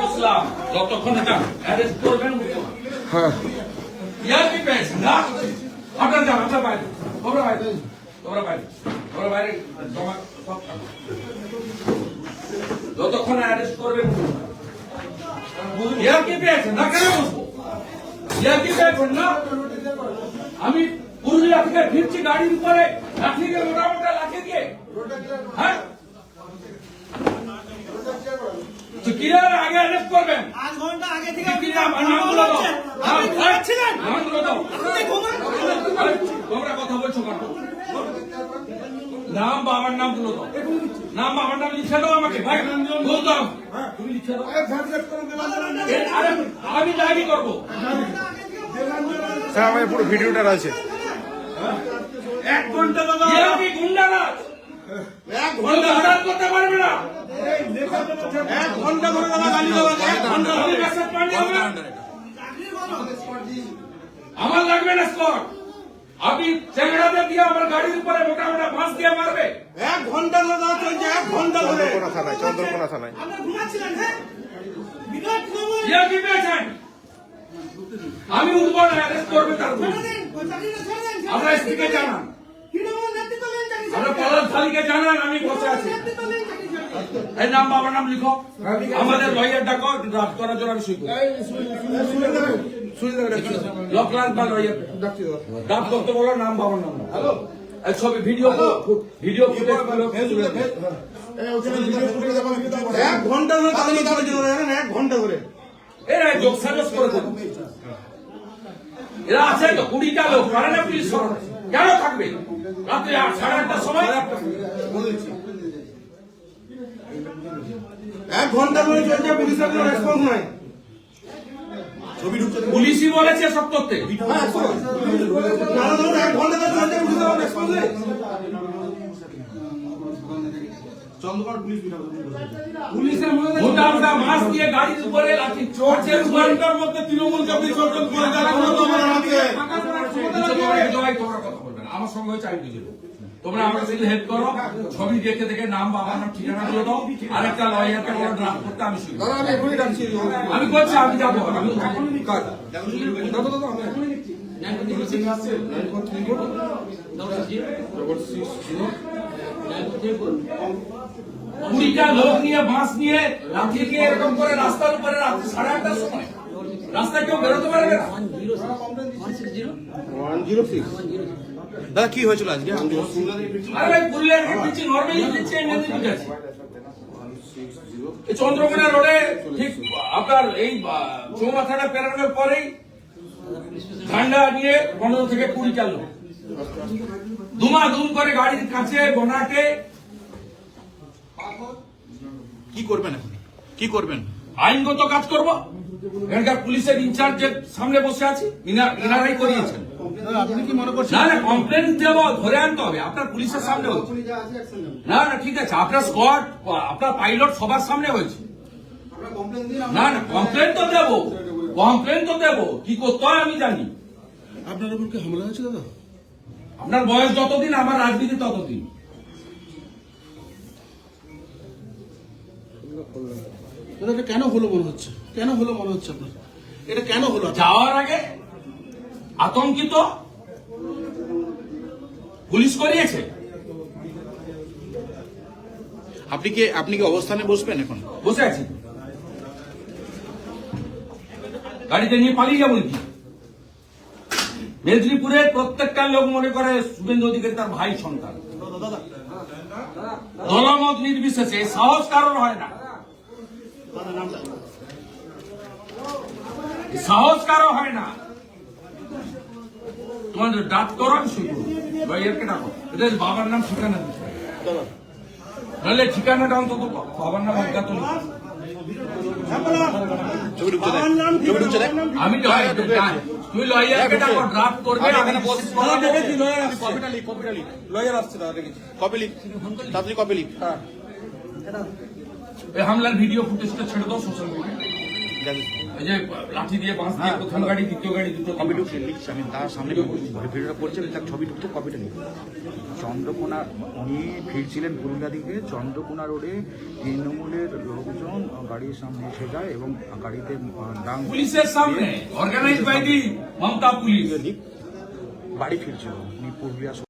বসলাম যতক্ষণ এটা অ্যারেস্ট করবেন হ্যাঁ। ইয়ার কি পেয়েছেন না? আপনার যান আপনার বাইরে। তোমরা বাইরে তোমরা বাইরে। তোমরা বাইরে জমা সব যতক্ষণ অ্যারেস্ট করবেন ইয়ার কি পেয়েছেন না কেন বসবো? ইয়ার কি পেয়েছেন না? আমি পুরুলিয়া থেকে ফিরছি গাড়ির উপরে। লাঠি দিয়ে মোটা লাঠি দিয়ে হ্যাঁ তো আগে অ্যারেস্ট করবেন। আধ ঘণ্টা আগে থেকে কি নামগুলো আপনি ঘুমাচ্ছিলেন? নামগুলো দাও আপনি ঘুমাচ্ছিলেন তোমরা কথা বলছো কেন? নাম বাবার নামগুলো দাও নাম বাবার নাম লিখে দাও আমাকে। ভাই বলতাম তুমি লিখে দাও। আরে আমি ডায়েরি করব। স্যার আমার পুরো ভিডিওটা আছে এক ঘণ্টা দাদা এরা কি গুন্ডারাজ এক বলতে হঠাৎ করতে পারবে না এক ঘণ্টা ধরে দাদা গালি দেওয়া এক ঘণ্টা আমি ধরে মেসেজ পাঠিয়ে আমার আমার লাগবে না স্কট আপনি চ্যাংড়াদের দিয়ে আমার গাড়ির উপরে মোটা মোটা বাঁশ দিয়ে মারবে। এক ঘণ্টা ধরে চলছে এক ঘণ্টা ধরে। চন্দ্রকোনা থানায় চন্দ্রকোনা থানায়। আপনি ঘুমাচ্ছিলেন হ্যাঁ? বিরাট খবর। ইয়া কি পেয়েছেন? আমি উঠবো না অ্যারেস্ট করবে তার আমরা স্ত্রীকে জানান। আমরা পলাশ থালিকে জানান আমি বসে আছি। এই নাম বাবার নাম লিখো। আমাদের লয়ার ডাকো ড্রাফট করার জন্য আমি সই নাম বাবার নাম। হ্যালো ছবি ভিডিও ভিডিও ফুটেজ এক ঘণ্টা ধরে এক ঘণ্টা ধরে। এরা যোগ সাজস করে দেবো। এরা আছে তো কুড়িটা লোক পারে না পুলিশ কেন থাকবে? রাত্রে সাড়ে আটটার সময়? এক ঘণ্টা ধরে চলছে পুলিশের কোনো রেসপন্স নাই। পুলিশই বলেছে সব করতে দাদা ধরুন এক ঘণ্টা ধরে চলছে পুলিশের কোনো রেসপন্স নেই পুলিশের মধ্যে মোটা মোটা মাছ দিয়ে গাড়ির উপরে লাঠি চড়ছে ঘণ্টার মধ্যে তৃণমূলকে আপনি সরকার করে আমার সঙ্গে হয়েছে আমি বুঝে। তোমরা আমাকে শুধু হেল্প করো। ছবি দেখে দেখে নাম বাবার নাম ঠিকানা গুলো দাও। আর একটা লয়ারকে বলো ড্রাফট করতে আমি শুরু আমি করছি আমি যাব। আমি কুড়িটা লোক নিয়ে বাঁশ নিয়ে লাঠি দিয়ে এরকম করে রাস্তার উপরে রাত্রি সাড়ে আটটার সময়। রাস্তায় কেউ বেরোতে পারবে না? ওয়ান জিরো সিক্স দাদা কি হয়েছিল আজকে? চন্দ্রকোনা রোডে ঠিক আপনার এই চৌমাথাটা পেরানোর পরেই ঠান্ডা নিয়ে পনেরো থেকে কুড়ি চালু দুমা দুম করে গাড়ির কাছে বোনাটে। কি করবেন এখন? কি করবেন? আইনগত কাজ করব? এখানকার পুলিশের ইনচার্জের সামনে বসে আছি। ইনা- ইনারাই করিয়েছেন। আপনি কি মনে করছেন না না কমপ্লেন দেবো ধরে আনতে হবে। আপনার পুলিশের সামনে হচ্ছে না না ঠিক আছে। আপনার স্কোয়াড আপনার পাইলট সবার সামনে হয়েছে। না না কমপ্লেন তো দেবো। কমপ্লেন তো দেবো। কি করতে হয় আমি জানি। আপনার উপর কি হামলা হয়েছে দাদা? আপনার বয়স যতদিন আমার রাজনীতি ততদিন। দাদা এটা কেন হলো মনে হচ্ছে? কেন হলো মনে হচ্ছে আপনার? এটা কেন হলো? যাওয়ার আগে আতঙ্কিত পুলিশ করিয়েছে। আপনি কি আপনি কি অবস্থানে বসবেন এখন? বসে আছি। গাড়িতে নিয়ে পালিয়ে যাব কি মেদিনীপুরের প্রত্যেকটা লোক মনে করে শুভেন্দু অধিকারী তার ভাই সন্তান। দলমত নির্বিশেষে সাহস কারণ হয় না। সাহস কারও হয় না। তোমাদের ডাক করো আমি শুরু ডাকো এদের বাবার নাম ঠিকানা। নাহলে ঠিকানাটা অন্তত বাবার নাম অজ্ঞাত আমি তুমি লয়ারকে ডাকো ড্রাফট করবে কপিটা লিখ কপিটা লিখ। লয়ার আসছে দাদা কপি লিখ। তাড়াতাড়ি কপি লিখ। এই হামলার ভিডিও ফুটেজটা ছেড়ে দাও সোশ্যাল মিডিয়ায় যাবি। যে লাঠি দিয়ে বাঁশ দিয়ে প্রথম গাড়ি দ্বিতীয় গাড়ি দুটো কপি ঢুকছে লিখছে আমি তার সামনে ভিডিওটা করছি আমি তার ছবি ঢুকতে কপিটা নিই চন্দ্রকোনা উনি ফিরছিলেন পুরুলিয়া দিকে চন্দ্রকোনা রোডে তৃণমূলের লোকজন গাড়ির সামনে এসে যায় এবং গাড়িতে ডাং পুলিশের সামনে organise by the Mamata police. বাড়ি ফিরছিল উনি পুরুলিয়া